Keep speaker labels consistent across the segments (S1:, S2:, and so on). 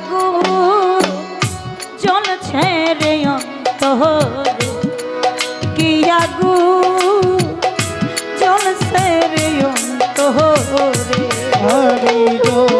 S1: আগু জ্বলছে রে অন্তরে। কি আগু জ্বলছে রে অন্তরে?
S2: হরি দোলে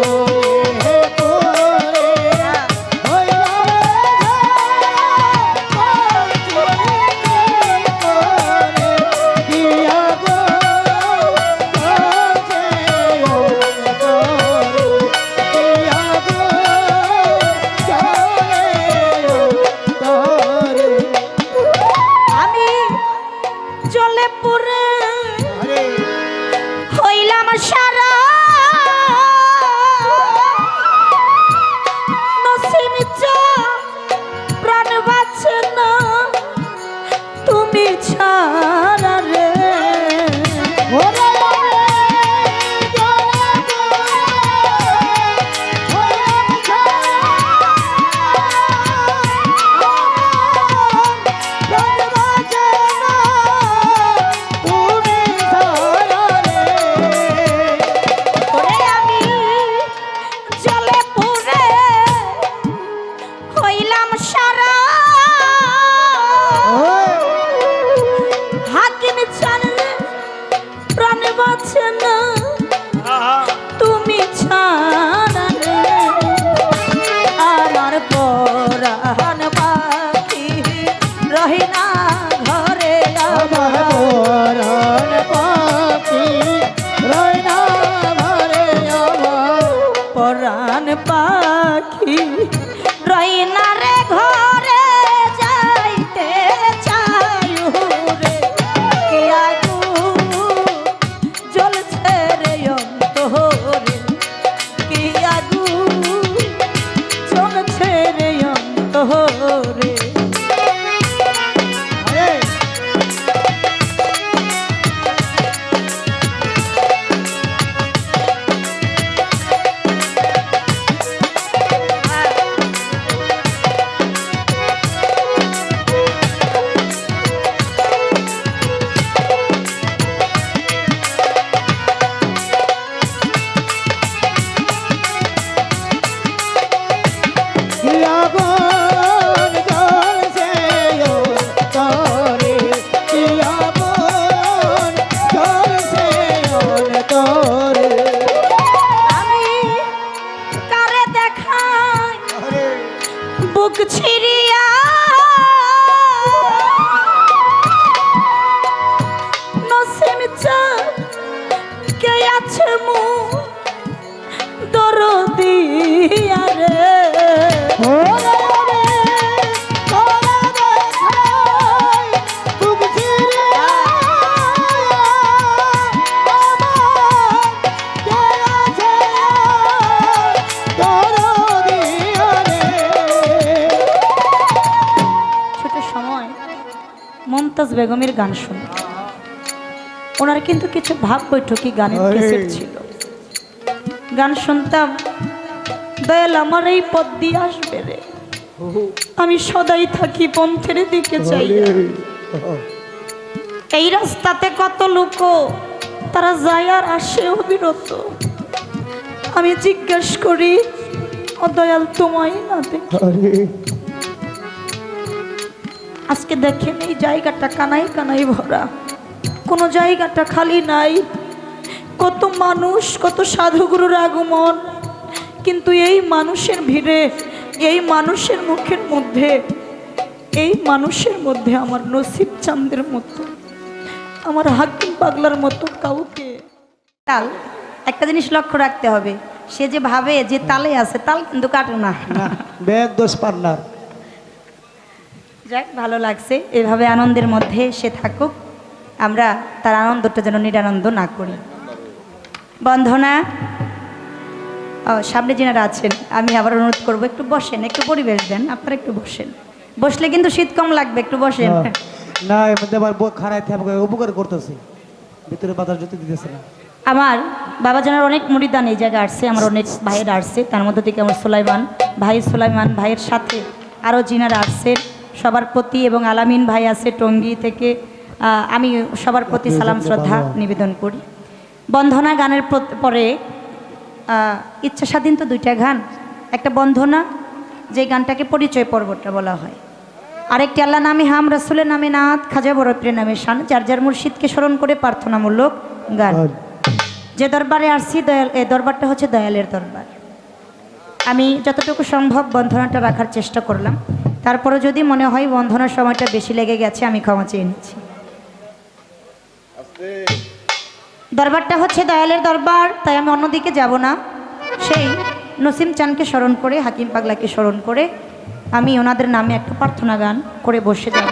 S1: বুক বেগমের গান শুনি। ওনার কিন্তু কিছু ভাব বৈঠকি গানের ক্যাসেট ছিল। গান শুনতাম দয়াল আমার এই পথ দিয়ে আসবে রে। আমি সদাই থাকি পন্থের দিকে চাই এই রাস্তাতে কত লোক তারা যায় আর আসে অবিরত। আমি জিজ্ঞেস করি ও দয়াল তোমায় না দেখি? আজকে দেখেন এই জায়গাটা কানাই কানাই ভরা। কোনো জায়গাটা খালি নাই। কত মানুষ কত সাধুগুরুর আগমন। কিন্তু এই মানুষের ভিড়ে এই মানুষের মুখের মধ্যে এই মানুষের মধ্যে আমার নসিব চাঁদের মতো আমার হাকিম পাগলার মতো কাউকে। তাল একটা জিনিস লক্ষ্য রাখতে হবে। সে যে ভাবে যে তালে আছে তাল কিন্তু কাটে না।
S2: ব্যাগ দোষ পান্নার
S1: যাক ভালো লাগছে। এভাবে আনন্দের মধ্যে সে থাকুক। আমরা তার আনন্দটা যেন নিরানন্দ না করি। বন্ধনা ও সামনে যেনারা আছেন আমি আবার অনুরোধ করব একটু বসেন একটু পরিবেশ দেন আপনারা একটু বসেন। বসলে কিন্তু শীত কম লাগবে একটু বসেন।
S2: না এর মধ্যে খারাই থাকে উপকার করতেছে। ভিতরে বাতাস জ্যোতি দিতেছে না।
S1: আমার বাবা জানার অনেক মুড়িদান এই জায়গায় আসছে আমার অনেক ভাইয়ের আসছে তার মধ্যে থেকে আমার সুলাইমান ভাই সুলাইমান ভাইয়ের সাথে আরও জিনারা আসছে সবার প্রতি এবং আলামিন ভাই আছে টঙ্গী থেকে আমি সবার প্রতি সালাম শ্রদ্ধা নিবেদন করি। বন্ধনা গানের পরে ইচ্ছা স্বাধীন তো দুইটা গান একটা বন্ধনা যে গানটাকে পরিচয় পর্বটা বলা হয়। আরেকটি আল্লাহ নামে হাম রাসুলের নামে নাথ খাজা বরফের নামে শান যার যার মুর্শিদকে স্মরণ করে প্রার্থনামূলক গান। যে দরবারে আসছি দয়াল এই দরবারটা হচ্ছে দয়ালের দরবার। আমি যতটুকু সম্ভব বন্ধনাটা রাখার চেষ্টা করলাম। তারপরে যদি মনে হয় বন্ধনের সময়টা বেশি লেগে গেছে আমি ক্ষমা চেয়ে নিচ্ছি। দরবারটা হচ্ছে দয়ালের দরবার তাই আমি অন্যদিকে যাব না। সেই নসিম চানকে স্মরণ করে হাকিম পাগলাকে স্মরণ করে আমি ওনাদের নামে একটা প্রার্থনা গান করে বসে যাব।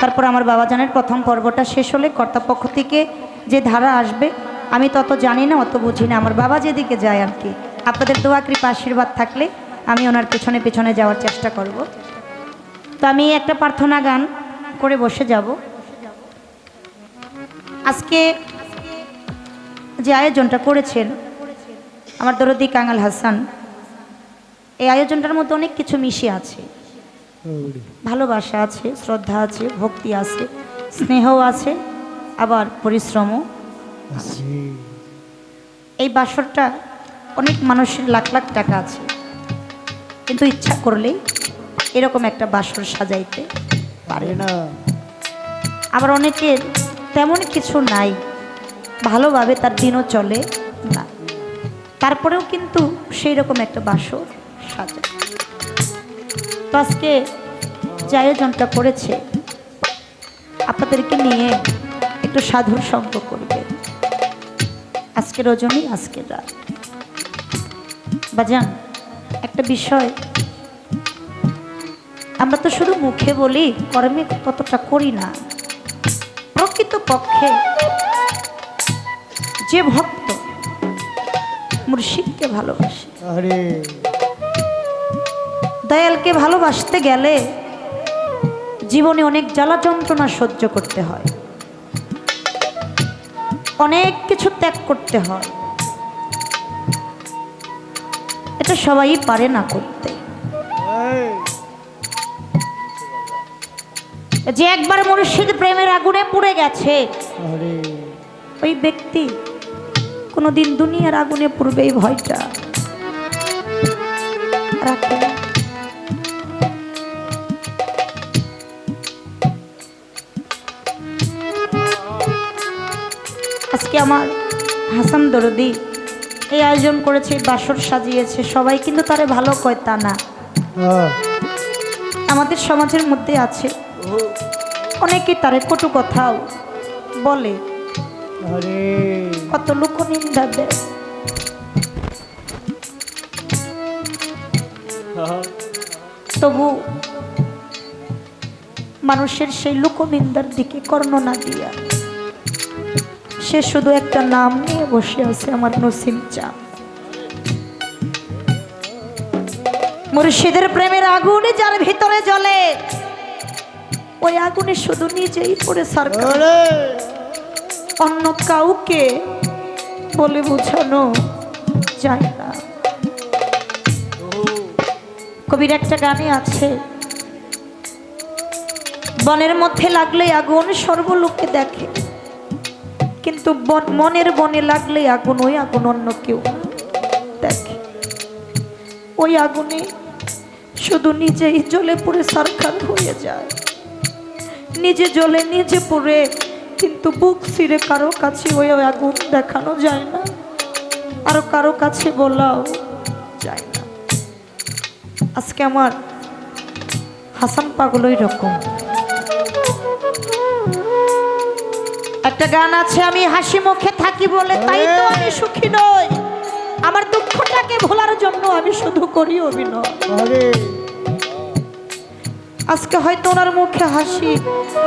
S1: তারপর আমার বাবা জানের প্রথম পর্বটা শেষ হলে কর্তাপক্ষ থেকে যে ধারা আসবে আমি তত জানি না অত বুঝি না। আমার বাবা যেদিকে যায় আর কি। আপনাদের দোয়া কৃপা আশীর্বাদ থাকলে আমি ওনার পেছনে পেছনে যাওয়ার চেষ্টা করব। তো আমি একটা প্রার্থনা গান করে বসে যাব। আজকে যে আয়োজনটা করেছেন আমার দরদি কাঙাল হাসান, এই আয়োজনটার মধ্যে অনেক কিছু মিশে আছে। ভালোবাসা আছে, শ্রদ্ধা আছে, ভক্তি আছে স্নেহ আছে, আবার পরিশ্রমও এই বাসরটা অনেক মানুষের লাখ লাখ টাকা আছে। কিন্তু ইচ্ছা করলেই এরকম একটা বাসর সাজাইতে পারে না। আবার অনেকের তেমন কিছু নাই, ভালোভাবে তার দিনও চলে না। তারপরেও কিন্তু সেই রকম একটা বাসর সাজা তো আজকে যে আয়োজনটা করেছে, আপনাদেরকে নিয়ে একটু সাধুর সঙ্গ করবে। আজকের রজনী, আজকের রাত। বাজান, একটা বিষয় আমরা তো শুধু মুখে বলি কর্মে কতটা করি না। প্রকৃত পক্ষে যে ভক্ত মুর্শিদকে ভালোবাসে। দয়ালকে ভালোবাসতে গেলে জীবনে অনেক জ্বালা যন্ত্রণা সহ্য করতে হয়। অনেক কিছু ত্যাগ করতে হয়। এটা সবাই পারে না করতে। যে একবার মুর্শিদ প্রেমের আগুনে পুড়ে গেছে ওই ব্যক্তি কোনোদিন দুনিয়ার আগুনে পড়বে এই ভয়টা। আজকে আমার হাসান দরদি এই আয়োজন করেছে বাসর সাজিয়েছে সবাই কিন্তু তারে ভালো কয় তা না। আমাদের সমাজের মধ্যে আছে। অনেকে তারে কটু কথাও বলে। কত লোক নিন্দা দেয় তবু মানুষের সেই লোকনিন্দার দিকে কর্ণ না দিয়া সে শুধু একটা নাম নিয়ে বসে আছে আমার নসিম চা মুর্শিদের প্রেমের আগুনে যার ভিতরে জ্বলে ওই আগুনে শুধু নিজেই পড়ে সার্কার অন্য কাউকে বলে বোঝানো যায় না। কবির একটা গানে আছে বনের মধ্যে লাগলে আগুন সর্বলোকে দেখে কিন্তু মনের বনে লাগলে আগুন ওই আগুন অন্য কেউ দেখে। ওই আগুনে শুধু নিজেই জ্বলে পুড়ে সারখার হয়ে যায়। নিজে জ্বলে নিজে পুড়ে কিন্তু বুক ছিঁড়ে কারও কাছে ওই আগুন দেখানো যায় না আরও কারও কাছে বলাও যায় না। আজকে আমার হাসান পাগল ওই রকম একটা গান আছে আমি হাসি মুখে থাকি বলে তাই তো আমি সুখী নই। আমার দুঃখটাকে ভোলার জন্য আমি শুধু করি অভিনয়। আজকে হয়তো ওনার মুখে হাসি।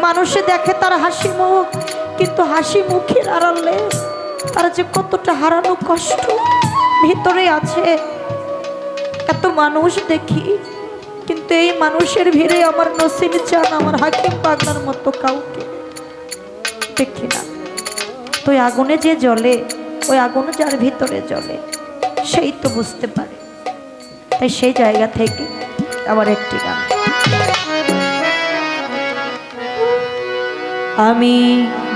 S1: মানুষে দেখে তার হাসি মুখ, কিন্তু হাসি মুখের আড়ালে তার যে কতটা হারানো কষ্ট ভিতরে আছে, এত মানুষ দেখি, কিন্তু এই মানুষের ভিড়ে আমার নসিম চান, আমার হাকিম পাগলার মতো কাউকে দেখি না। তো আগুনে যে জ্বলে, ওই আগুনে যার ভিতরে জ্বলে, সেই তো বুঝতে পারে। তাই সেই জায়গা থেকে আবার একটি গান। আমি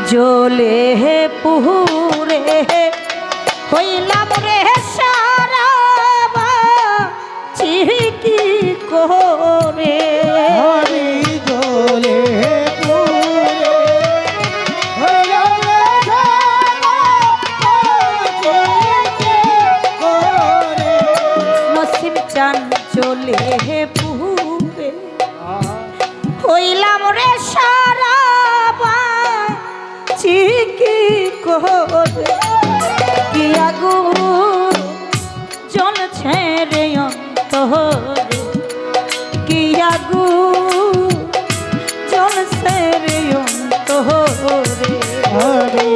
S1: জলে হে পুহুরে হইলাম রে সারা চিহি কি
S2: করে
S1: অন্তরে কি আগু চলছে রে অন্তরে। আমি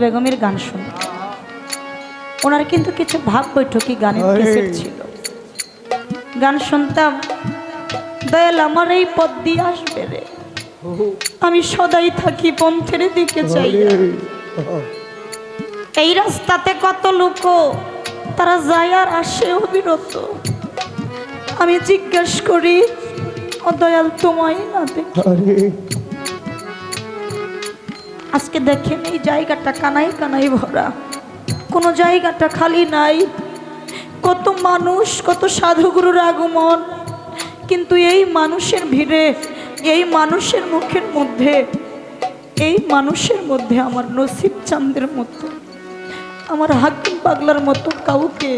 S1: বেগমের গান শুন। ওনার কিন্তু কিছু ভাব বৈঠকি গানের। ক্যাসেট ছিল। গান শুনতাম দয়াল আমার এই পথ দিয়ে আসবে রে। আমি সদাই থাকি পন্থের দিকে চাই এই রাস্তাতে কত লোক তারা যায় আর আসে অবিরত। আমি জিজ্ঞেস করি ও দয়াল তোমায় না দেখি? আজকে দেখেন এই জায়গাটা কানাই কানাই ভরা। কোনো জায়গাটা খালি নাই। কত মানুষ, কত সাধুগুরুর আগমন। কিন্তু এই মানুষের ভিড়ে, এই মানুষের মুখের মধ্যে, এই মানুষের মধ্যে আমার নসিব চাঁদের মতো, আমার হাকিম পাগলার মতো কাউকে